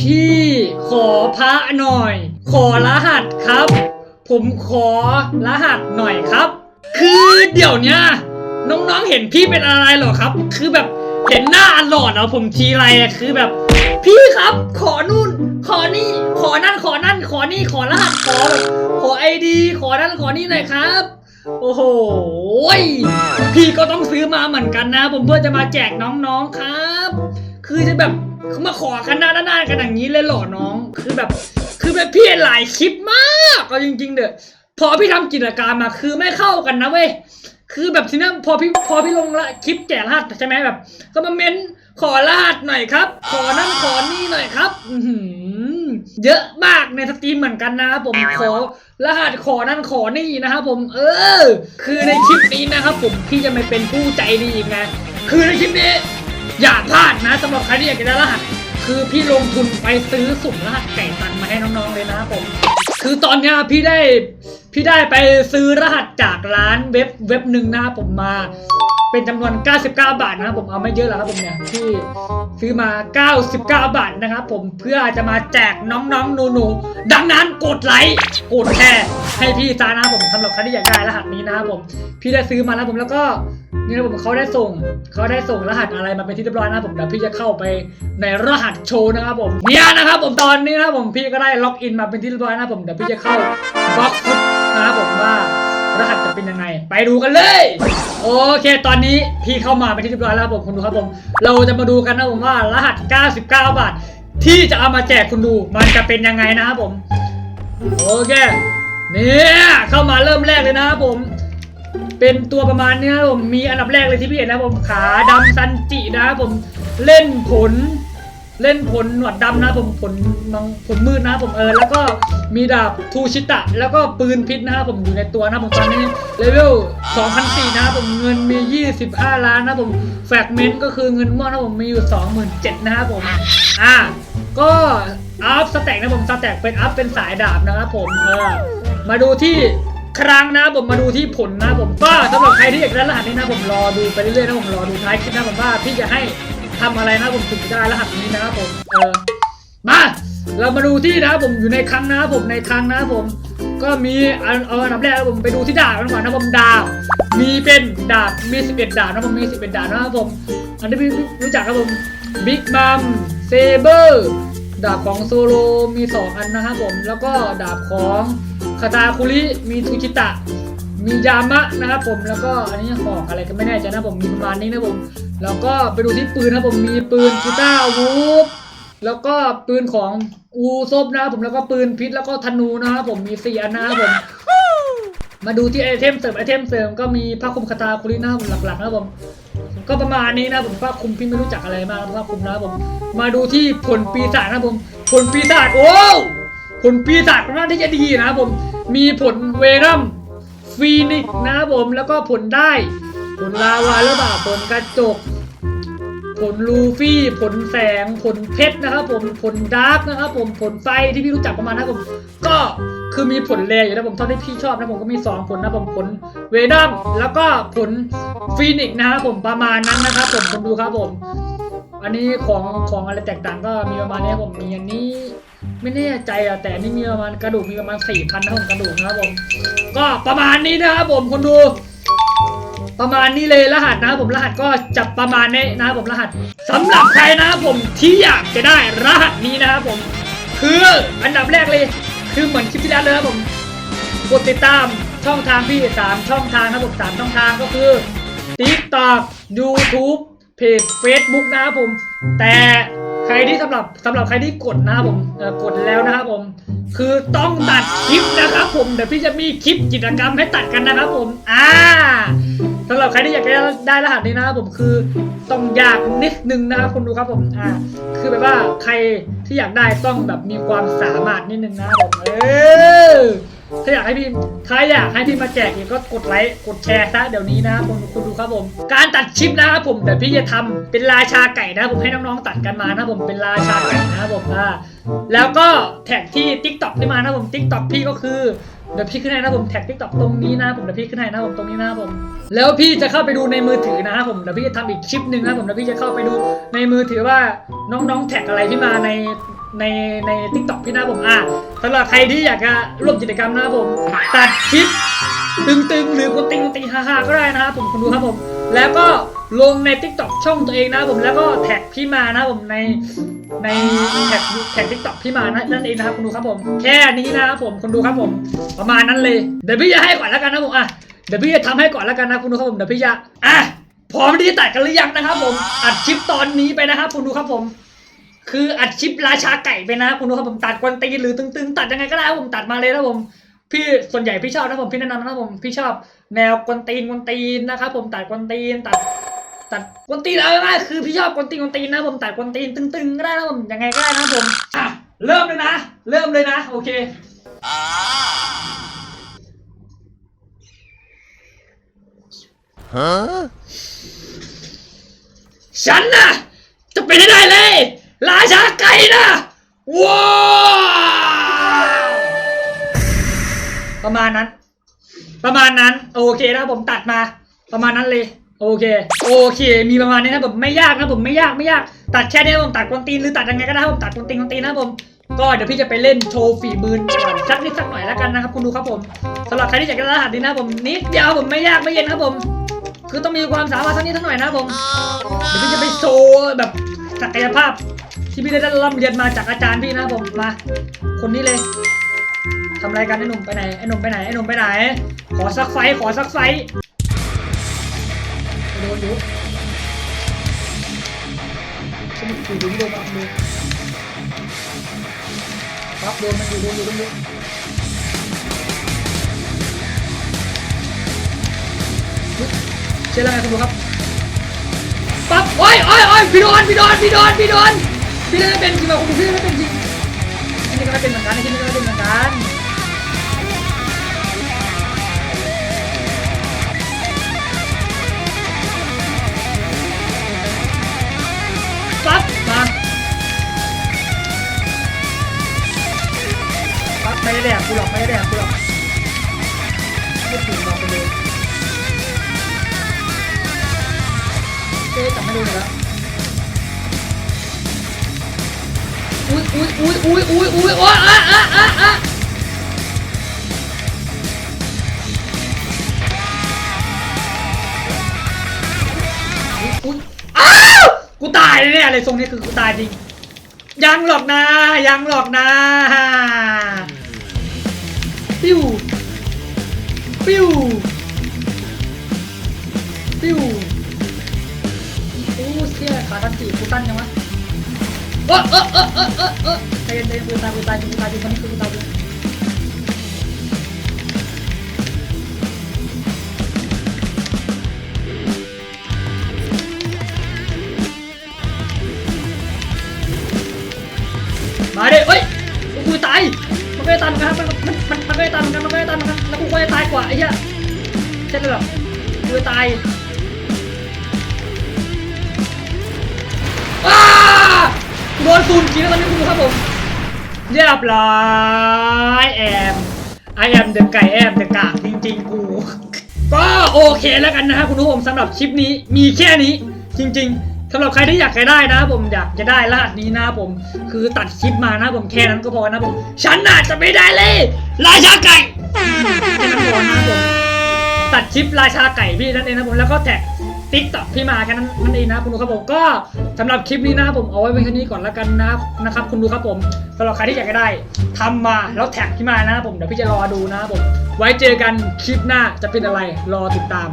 พี่ขอพระหน่อย ขอรหัสครับ ผมขอรหัสหน่อยครับ คือเดี๋ยวเนี้ยน้องๆเห็นพี่เป็นอะไรหรอครับ คือแบบเห็นหน้าหลอดเอาผมทีไรอะคือแบบ พี่ครับ ขอนู่น ขอนี่ ขอนั่นขอนั่น ขอนี่ขอรหัสขอแบบขอไอดีขอนั่นขอนี่หน่อยครับ โอ้โหพี่ก็ต้องซื้อมาเหมือนกันนะ ผมเพื่อจะมาแจกน้องๆครับ คือจะแบบ เขามาขอกันหน้าด้านกันอย่างนี้เลยเหรอน้อง คือแบบ คือแบบพี่หลายคลิปมากเอาจริง ๆเด้อพอพี่ทำกิจกรรมมาคือไม่เข้ากันนะเว้ยคือแบบทีนั้นพอพี่พอพี่ลงละคลิปแจกรหัสใช่ไหมแบบ ก็มาเม้นขอรหัสหน่อยครับ ขอนั่นขอนี่หน่อยครับเยอะมากในสตรีมเหมือนกันนะครับผมขอรหัสขอนั่นขอนี่นะครับผม เออ คือในคลิปนี้นะครับผมพี่จะไม่เป็นผู้ใจดีอีกไงคือในคลิปนี้ อย่าพลาดนะสำหรับใครที่อยากจะได้รหัส คือพี่ลงทุนไปซื้อสุ่มรหัสไก่ตันมาให้น้องๆเลยนะครับผม คือตอนเนี้ยพี่ได้ พี่ได้ไปซื้อรหัสจากร้านเว็บเว็บหนึ่งนะครับผมมา เป็นจำนวน 99 บาทนะครับผมเอาไม่เยอะแล้วครับผมเนี่ยที่ซื้อมา 99 บาทนะครับผมเพื่อจะมาแจกน้องๆหนูๆดังนั้นกดไลค์กดแชร์ให้พี่ซานะครับผมสำหรับใครที่อยากได้รหัสนี้นะครับผมพี่ได้ซื้อมาแล้วผมแล้วก็นี่นะผมเขาได้ส่งเขาได้ส่งรหัสอะไรมาเป็นที่เรียบร้อยนะครับผมเดี๋ยวพี่จะเข้าไปในรหัสโชว์นะครับผมเนี่ยนะครับผมตอนนี้นะผมพี่ก็ได้ล็อกอินมาเป็นที่เรียบร้อยนะผมเดี๋ยวพี่จะเข้าบล็อกฟุต นะครับผมว่ารหัสจะเป็นยังไง ไปดูกันเลย โอเค ตอนนี้พี่เข้ามาเป็นที่เรียบร้อยแล้วครับผมคุณดูครับผม เราจะมาดูกันนะผมว่ารหัส 99 บาท ที่จะเอามาแจกคุณดูมันจะเป็นยังไงนะครับผม โอเค เนี่ยเข้ามาเริ่มแรกเลยนะครับผม เป็นตัวประมาณนี้ครับผมมีอันดับแรกเลยที่พี่เห็นนะผมขาดำซันจินะครับผมเล่นผล เล่นผลหนวดดำนะผมผลมังผลมืดนะผมเออแล้วก็มีดาบทูชิตะ แล้วก็ปืนพิษนะครับผมอยู่ในตัวนะผมตอนนี้เลเวล2,004นะครับผมเงินมี 25 ล้านนะผมแฟกเมนต์ก็คือเงินม่วงนะผมมีอยู่ 27,000นะครับผมอะก็อัพสแต็กนะผมสแต็กเป็นอัพเป็นสายดาบนะครับผมเออมาดูที่ครั้งนะผมมาดูที่ผลนะผมก็สำหรับใครที่อยากได้รหัสนี้นะผมรอดูไปเรื่อยๆนะผมรอดูท้ายคลิปนะผมว่าพี่จะให้ ทำอะไรนะผมถึงจะได้รหัสนี้นะครับผมเออมาเรามาดูที่นะครับผมอยู่ในครั้งนะครับผมในครั้งนะครับผม ก็มีอันเอาอันดับแรกนะผมไปดูที่ดาบกันก่อนนะผมดาบมีเป็นดาบมี11ดาบนะผมมี11ดาบนะครับผมอันที่พี่รู้จักครับผมบิ๊กมัมเซเบอร์ดาบของโซโลมี 2 อันนะครับผม แล้วก็ดาบของคาตาคุริมีทูชิตะ มียามะนะครับผมแล้วก็อันนี้หอกอะไรก็ไม่แน่ใจนะผมมีประมาณนี้นะผม แล้วก็ไปดูที่ปืนนะผมมีปืนกีตาร์วูฟแล้วก็ปืนของอูซบนะครับผมแล้วก็ปืนพิษแล้วก็ธนูนะครับผมมีสี่อันนะครับผมมาดูที่ไอเทมเสริมไอเทมเสริมก็มีผ้าคลุมคาตาคุรินะครับผมหลักๆนะครับผมก็ประมาณนี้นะผมผ้าคลุมพี่ไม่รู้จักอะไรมากผ้าคลุมนะครับผมมาดูที่ผลปีศาจนะครับผมผลปีศาจโอ้ผลปีศาจค่อนข้างที่จะดีนะครับผมมีผลเวรัมฟีนิกนะครับผมแล้วก็ผลได้ผลลาวาแล้วบ่าผลกระจก ผลลูฟี่ ผลแสง ผลเพชรนะครับผม ผลดาร์กนะครับผม ผลไฟที่พี่รู้จักประมาณนะครับผม ก็คือมีผลแรอยู่นะผมเท่าที่พี่ชอบนะผมก็มี 2 ผลนะผมผลเวดัมแล้วก็ผลฟีนิกนะครับผมประมาณนั้นนะครับผมผมดูครับผม อันนี้ของของอะไรแตกต่างก็มีประมาณนี้ผมมีอันนี้ไม่แน่ใจอะแต่นี่มีประมาณกระดูกมีประมาณสี่พันนะผมกระดูกนะครับผม ก็ประมาณนี้นะครับผมคนดู ประมาณนี้เลยรหัสนะครับผมรหัสก็จะประมาณนี้นะครับผมรหัสสำหรับใครนะครับผมที่อยากจะได้รหัสนี้นะครับผม คืออันดับแรกเลย คือเหมือนคลิปที่แล้วเลยครับผมกดติดตามช่องทางพี่สามช่องทางนะครับผมสามช่องทางก็คือ TikTok YouTube เพจ Facebook นะครับผม แต่ใครที่สำหรับสำหรับใครที่กดนะครับผมกดแล้วนะครับผม คือต้องตัดคลิปนะครับผมเดี๋ยวพี่จะมีคลิปกิจกรรมให้ตัดกันนะครับผม อ่า หรับใครที่อยากจะได้รหัสนี้นะครับผมคือต้องยากนิดนึงนะครับคุณดูครับผมอ่าคือแบบว่าใครที่อยากได้ต้องแบบมีความสามารถนิดนึงนะครับผมเออถ้าอยากให้พี่ถ้าอยากให้พี่มาแจกอีกก็กดไลค์กดแชร์ซะเดี๋ยวนี้นะครับคุณคุณดูครับผม การตัดคลิปนะครับผมเดี๋ยวพี่จะทำเป็นราชาไก่นะผมให้น้องๆตัดกันมานะผมเป็นราชาไก่นะครับผมอ่าแล้วก็แท็กที่ t ิ k t o k ที่มานะผม t ิ k t o k พี่ก็คือ เดี๋ยวพี่ขึ้นให้นะผมแท็กทิกตอกตรงนี้นะผมเดี๋ยวพี่ขึ้นให้นะผมตรงนี้นะผม แล้วพี่จะเข้าไปดูในมือถือนะผมเดี๋ยวพี่จะทำอีกคลิปหนึ่งนะผมเดี๋ยวพี่จะเข้าไปดูในมือถือว่าน้องๆแท็กอะไรที่มาในในในทิกตอกพี่นะผมอะสำหรับใครที่อยากจะร่วมกิจกรรมนะผมตัดคลิป ตึงๆ หรือกดติงติงฮาๆก็ได้นะครับผมคุณดูครับผม แล้วก็ลงใน t ิ k t o k ช่องตัวเองนะครับผมแล้วก็แท็กพี่มานะครับผมในในแท็กแท็กทิกตอกพี่มานะนั่นเองนะครับคุณดูครับผม แค่นี้นะครับผมคุณดูครับผม ประมาณนั้นเลยเดี๋ยวพี่จะให้ก่อนแล้วกันนะผมอะเดี๋ยวพี่จะทำให้ก่อนแล้วกันนะคุณดูครับผมเดี๋ยวพี่จะอะพร้อมที่จะตัดกันหรือยังนะครับ ผมอัดคลิปตอนนี้ไปนะครับคุณดูครับผม คืออัดคลิปราชาไก่ไปนะครับคุณดูครับผมตัดกวนตีนหรือตึงๆ ตัดยังไงก็ได้ผมตัดมาเลยนะผม พี่ส่วนใหญ่พี่ชอบนะผมพี่แนะนำนะครับผมพี่ชอบแนวกวนตีนกวนตีนนะครับผมตัดกวนตีนตัดตัดกวนตีนเอาง่ายๆคือพี่ชอบกวนตีนกวนตีนนะผมตัดกวนตีนตึงๆก็ได้นะผมยังไงก็ได้นะผมอะเริ่มเลยนะ เริ่มเลยนะ โอเค Huh? ฉันน่ะจะเป็นให้ได้เลยราชาไก่นะว้า ประมาณนั้น ประมาณนั้น โอเคนะผมตัดมา ประมาณนั้นเลย โอเค โอเค มีประมาณนี้นะผมไม่ยากนะผมไม่ยากไม่ยาก ตัดแค่นี้ผมตัดกวนตีนหรือตัดยังไงก็ได้ผมตัดกวนตีนกวนตีนนะผม ก็เดี๋ยวพี่จะไปเล่นโชว์ฝีมือกันสักนิดสักหน่อยแล้วกันนะครับคุณดูครับผมสำหรับใครที่อยากจะรหัสนี้นะผมนิดเดียวผมไม่ยากไม่เย็นครับผม คือต้องมีความสามารถเท่านี้เท่าหน่อยนะครับผมเดี๋ยวพี่จะไปโชว์แบบศักยภาพที่พี่ได้ร่ำเรียนมาจากอาจารย์พี่นะครับผมมาคนนี้เลย ทำอะไรกันไอ้หนุ่มไปไหนไอ้หนุ่มไปไหนไอ้หนุ่มไปไหน ขอสักไฟขอสักไฟโดนอยู่ฉันอยู่ดูโดนอัพดูปั๊บโดนมันอยู่โดนอยู่โดนอยู่อุ๊ยเชื่อแล้วไงคุณดูครับปั๊บโอ้ยโอ้ยโอ้ยพี่โดนพี่โดนพี่โดนพี่โดนพี่เล่นไม่เป็นจริงเหรอคุณพี่เล่นไม่เป็นจริงอันนี้ก็ไม่เป็นเหมือนกันอันนี้ก็ไม่เป็นเหมือนกัน ไม่ได้แดกกูหรอกไม่ได้แดกกูหรอกไม่ถึงมองไปเลยเจ๊จับไม่ดูเลยแล้วอุ้ยอุ้ยอุ้ยอุ้ยอุ้ยอุ้ยโอ้ยอะอะอะอะอุ๊ยอุ้ยอ้าวกูตายเลยเนี่ยอะไรทรงนี้คือกูตายจริงยังหรอกนะยังหรอกนะ ปิ้ว ปิ้ว ปิ้วโอ้เชี่ยขาทันตีกูตั้นยังวะเออเออเออเออเออเออใจเย็นใจเย็นปืนตายปืนตายปืนตายปืนคนนี้ปืนตายปื ตายเหมือนกันมันก็จะตายมือนกันแล้วกูก็จะตายกว่าไอ้เหี้ยใช่เลยเหรอกูจะตายอ้าโดนซูมจริงแล้วตอนนี้คุณดูครับผมเรียบร้อยแอม I am the ไก่แอม the กากจริงๆ กู ก็โอเคแล้วกันนะครับคุณผู้ชมสำหรับคลิปนี้มีแค่นี้จริง ๆ สำหรับใครที่อยากจะได้นะผมอยากจะได้รหัสนี้นะผม คือตัดคลิปมานะผมแค่นั้นก็พอนะผมฉันน่าจจะไม่ได้เลย ราชาไก่แค่นั้นพอนะผมตัดคลิปราชาไก่พี่นั่นเองนะผมแล้วก็แท็กติ๊กต็อกพี่มาแค่นั้นนั่นเองนะคุณดูครับผมก็สำหรับคลิปนี้นะผมเอาไว้เป็นแค่นี้ก่อนแล้วกันนะนะครับ คุณดูครับผมสำหรับใครที่อยากจะได้ทำมาแล้วแท็กพี่มานะผมเดี๋ยวพี่จะรอดูนะผมไว้เจอกันคลิปหน้าจะเป็นอะไรรอติดตาม